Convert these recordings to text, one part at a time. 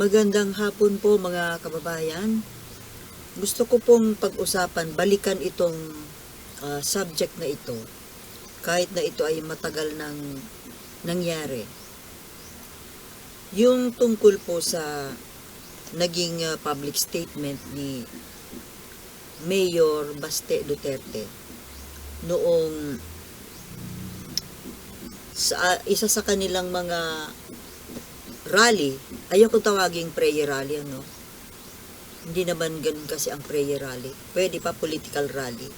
Magandang hapon po mga kababayan. Gusto ko pong pag-usapan, balikan itong ah, subject na ito. Kahit na ito ay matagal nang nangyari. Yung tungkol po sa naging ah, public statement ni Mayor Baste Duterte noong sa isa sa kanilang mga rally, ayoko tawaging prayer rally, ano? Hindi naman ganun kasi ang prayer rally. Pwede pa political rally.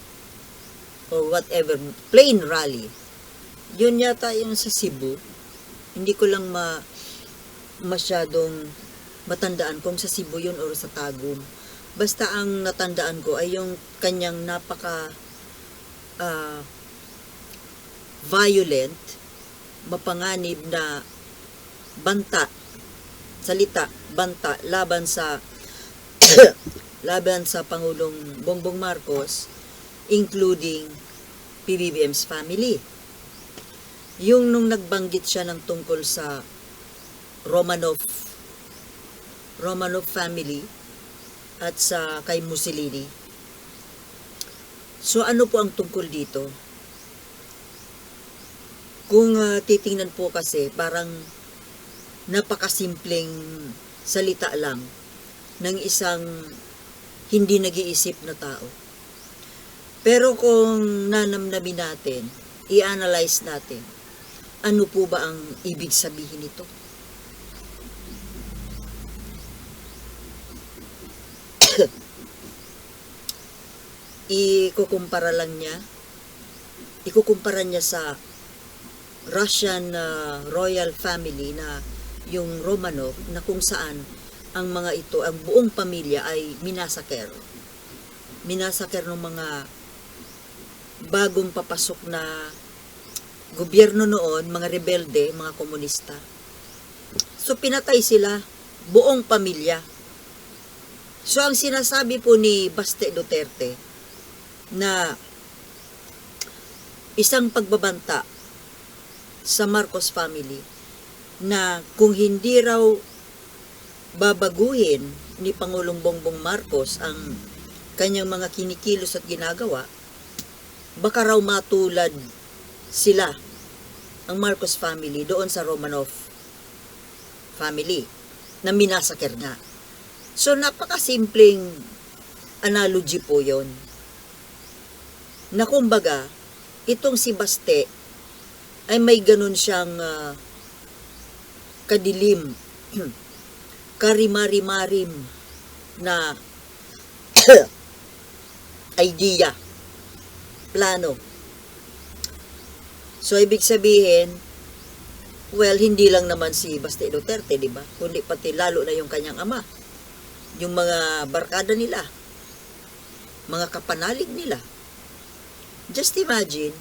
Or whatever, plain rally. Yun yata yung sa Cebu. Hindi ko lang ma masyadong matandaan kung sa Cebu yun or sa Tagum. Basta ang natandaan ko ay yung kanyang napaka ah, violent, mapanganib na banta, salita, banta laban sa laban sa Pangulong Bongbong Marcos including PBBM's family. Yung nung nagbanggit siya ng tungkol sa Romanov Romanov family at sa kay Mussolini. So ano po ang tungkol dito? Kung ah, titingnan po kasi parang napakasimpleng salita lang ng isang hindi nag-iisip na tao. Pero kung nanamnamin natin, i-analyze natin, ano po ba ang ibig sabihin nito? Ikukumpara lang niya, ikukumpara niya sa Russian uh, royal family na yung Romanov na kung saan ang mga ito, ang buong pamilya ay minasaker. Minasaker ng mga bagong papasok na gobyerno noon, mga rebelde, mga komunista. So pinatay sila, buong pamilya. So ang sinasabi po ni Baste Duterte na isang pagbabanta sa Marcos family na kung hindi raw babaguhin ni Pangulong Bongbong Marcos ang kanyang mga kinikilos at ginagawa, baka raw matulad sila, ang Marcos family, doon sa Romanov family, na minasaker nga. So, napakasimpleng analogy po yon na kumbaga, itong si Baste ay may ganun siyang ah, kadilim, karimari-marim na idea, plano. So, ibig sabihin, well, hindi lang naman si Baste Duterte, di ba? Kundi pati lalo na yung kanyang ama. Yung mga barkada nila, mga kapanalig nila. Just imagine,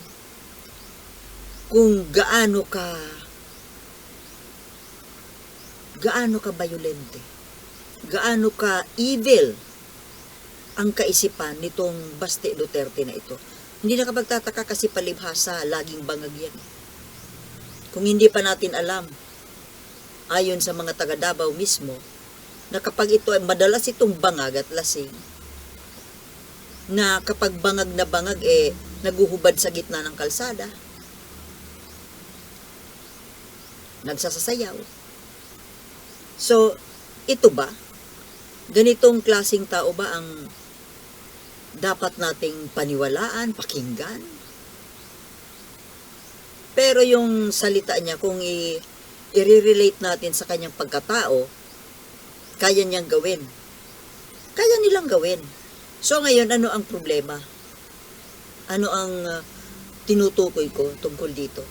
kung gaano ka gaano ka violente, gaano ka evil ang kaisipan nitong Baste Duterte na ito. Hindi na kapagtataka kasi palibhasa, laging bangag yan. Kung hindi pa natin alam, ayon sa mga taga Davao mismo, na kapag ito madalas itong bangag at lasing, na kapag bangag na bangag eh naguhubad sa gitna ng kalsada, nagsasasayaw. So, ito ba? Ganitong klasing tao ba ang dapat nating paniwalaan, pakinggan? Pero yung salita niya, kung i- i-relate natin sa kanyang pagkatao, kaya niyang gawin. Kaya nilang gawin. So ngayon, ano ang problema? Ano ang uh, tinutukoy ko tungkol dito?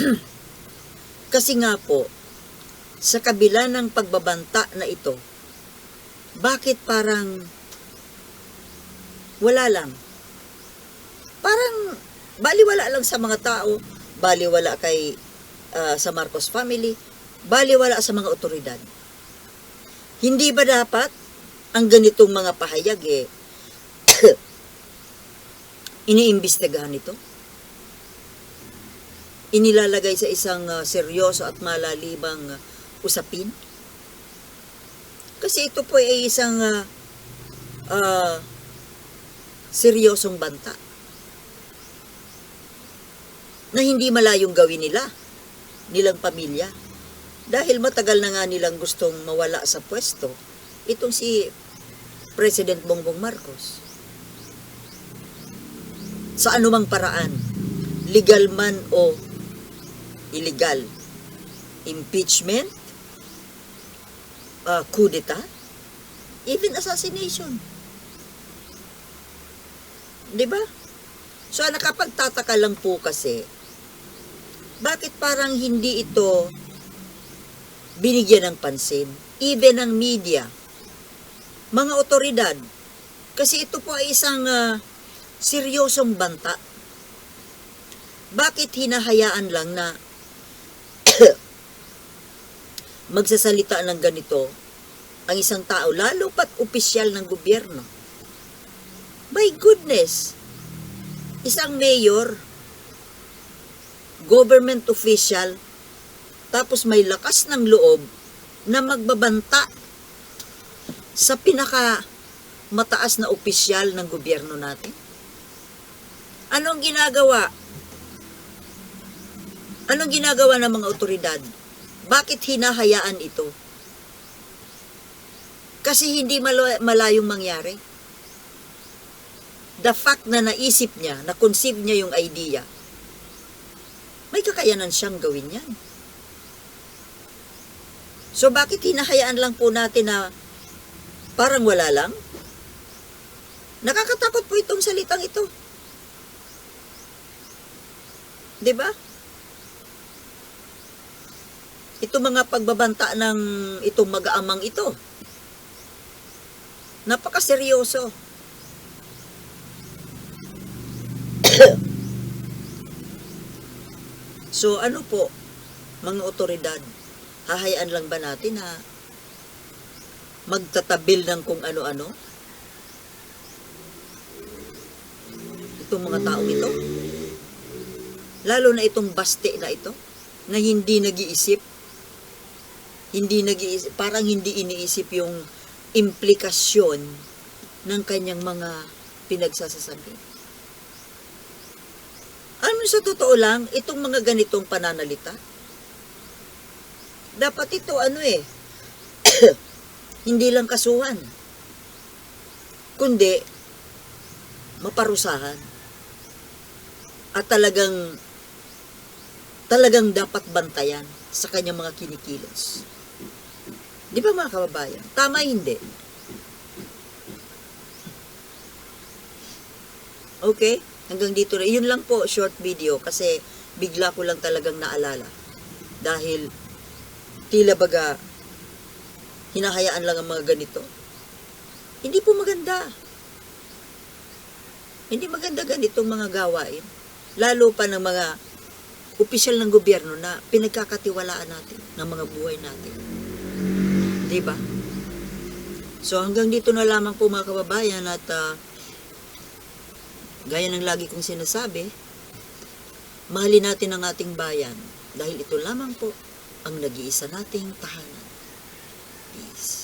Kasi nga po, sa kabila ng pagbabanta na ito, bakit parang wala lang? Parang baliwala lang sa mga tao, baliwala kay ah, sa Marcos family, baliwala sa mga otoridad. Hindi ba dapat ang ganitong mga pahayag eh iniimbestigahan ito? Inilalagay sa isang ah, seryoso at malalibang ah, usapin? Kasi ito po ay isang ah, ah, seryosong banta na hindi malayong gawin nila, nilang pamilya. Dahil matagal na nga nilang gustong mawala sa pwesto, itong si President Bongbong Marcos. Sa anumang paraan, legal man o illegal, impeachment, uh, coup d'etat, even assassination. Di ba? So, nakapagtataka lang po kasi, bakit parang hindi ito binigyan ng pansin? Even ng media, mga otoridad. Kasi ito po ay isang ah, seryosong banta. Bakit hinahayaan lang na magsasalita ng ganito ang isang tao, lalo pat opisyal ng gobyerno? My goodness! Isang mayor, government official, tapos may lakas ng loob na magbabanta sa pinaka mataas na opisyal ng gobyerno natin. Anong ginagawa? Anong ginagawa ng mga otoridad? Bakit hinahayaan ito? Kasi hindi malayong mangyari. The fact na naisip niya, na-conceive niya yung idea, may kakayanan siyang gawin yan. So bakit hinahayaan lang po natin na parang wala lang? Nakakatakot po itong salitang ito. 'Di ba? Ito mga pagbabanta ng itong mag-aamang ito. Napakaseryoso. so ano po, mga otoridad, hahayaan lang ba natin na magtatabil ng kung ano-ano? Itong mga taong ito? Lalo na itong baste na ito, na hindi nag-iisip, hindi nag-iisip, parang hindi iniisip yung implikasyon ng kanyang mga pinagsasasabi. Ano sa totoo lang, itong mga ganitong pananalita, dapat ito ano eh, hindi lang kasuhan, kundi maparusahan. At talagang talagang dapat bantayan sa kanyang mga kinikilos. Di ba mga kababayan? Tama hindi. Okay? Hanggang dito na. Yun lang po, short video. Kasi bigla ko lang talagang naalala. Dahil tila baga hinahayaan lang ang mga ganito. Hindi po maganda. Hindi maganda ganitong mga gawain. Lalo pa ng mga opisyal ng gobyerno na pinagkakatiwalaan natin ng mga buhay natin. Di ba? So hanggang dito na lamang po mga kababayan at ah, gaya ng lagi kong sinasabi, mahalin natin ang ating bayan dahil ito lamang po ang nag-iisa nating tahanan. Peace.